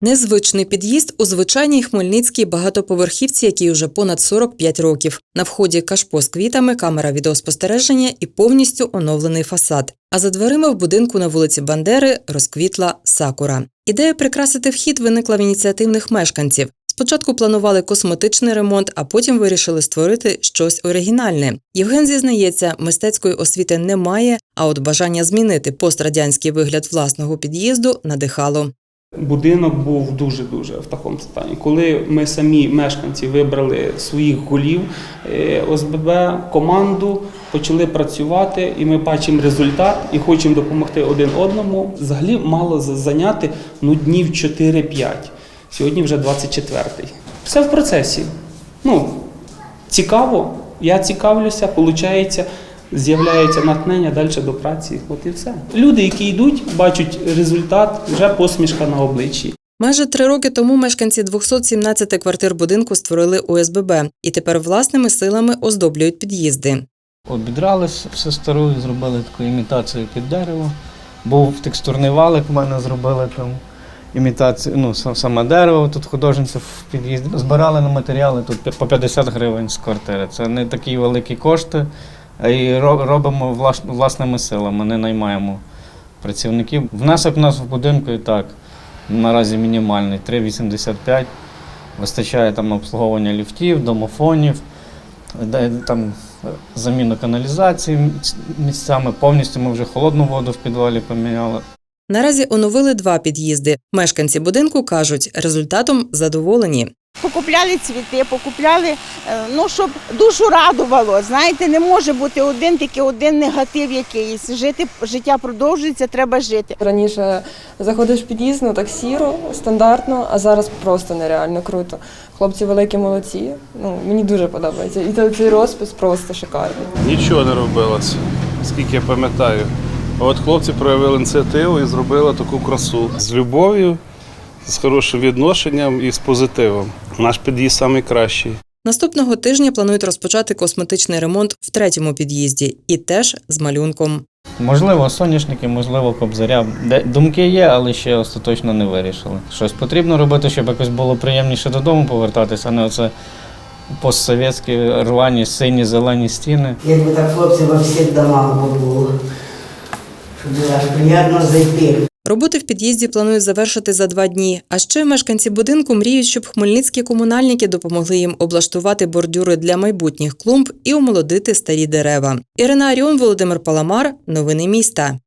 Незвичний під'їзд у звичайній хмельницькій багатоповерхівці, якій уже понад 45 років. На вході кашпо з квітами, камера відеоспостереження і повністю оновлений фасад. А за дверима в будинку на вулиці Бандери розквітла сакура. Ідея прикрасити вхід виникла в ініціативних мешканців. Спочатку планували косметичний ремонт, а потім вирішили створити щось оригінальне. Євген зізнається, мистецької освіти немає, а от бажання змінити пострадянський вигляд власного під'їзду надихало. Будинок був дуже-дуже в такому стані. Коли ми самі мешканці вибрали своїх голів е, ОСББ, команду, почали працювати, і ми бачимо результат і хочемо допомогти один одному. Взагалі мало за- зайняти ну, днів 4-5. Сьогодні вже 24-й. Все в процесі. Ну, цікаво, я цікавлюся, виходить, з'являється натхнення далі до праці. От і все. Люди, які йдуть, бачать результат, вже посмішка на обличчі. Майже три роки тому мешканці 217 квартир будинку створили ОСББ і тепер власними силами оздоблюють під'їзди. Обідрали все стару, зробили таку імітацію під дерево. Був текстурний валик, в мене зробили там імітацію, ну, саме дерево, тут художниця в під'їзді. Збирали на матеріали тут по 50 гривень з квартири. Це не такі великі кошти, і робимо влас- власними силами, не наймаємо працівників. Внесок у нас в будинку і так наразі мінімальний 3,85. Вистачає там обслуговування ліфтів, домофонів, там е, заміну каналізації місцями. Повністю ми вже холодну воду в підвалі поміняли. Наразі оновили два під'їзди. Мешканці будинку кажуть, результатом задоволені. Покупляли цвіти, покупляли, е, ну щоб душу радувало. Знаєте, не може бути один тільки один негатив якийсь. Жити життя продовжується, треба жити. Раніше заходиш в під'їзд, ну так сіро, стандартно, а зараз просто нереально круто. Хлопці великі молодці. Ну мені дуже подобається. І цей- цей розпис просто шикарний. Нічого не робилося, скільки я пам'ятаю. От хлопці проявили ініціативу і зробили таку красу з любов'ю, з хорошим відношенням і з позитивом. Наш під'їзд найкращий. Наступного тижня планують розпочати косметичний ремонт в третьому під'їзді і теж з малюнком. Можливо, соняшники, можливо, кобзаря. Де думки є, але ще остаточно не вирішили. Щось потрібно робити, щоб якось було приємніше додому повертатися, а не оце постсовєтські рвані сині зелені стіни. Якби так хлопці во всіх домах було, Роботи в під'їзді планують завершити за два дні. А ще мешканці будинку мріють, щоб хмельницькі комунальники допомогли їм облаштувати бордюри для майбутніх клумб і омолодити старі дерева. Ірина Аріон, Володимир Паламар. Новини міста.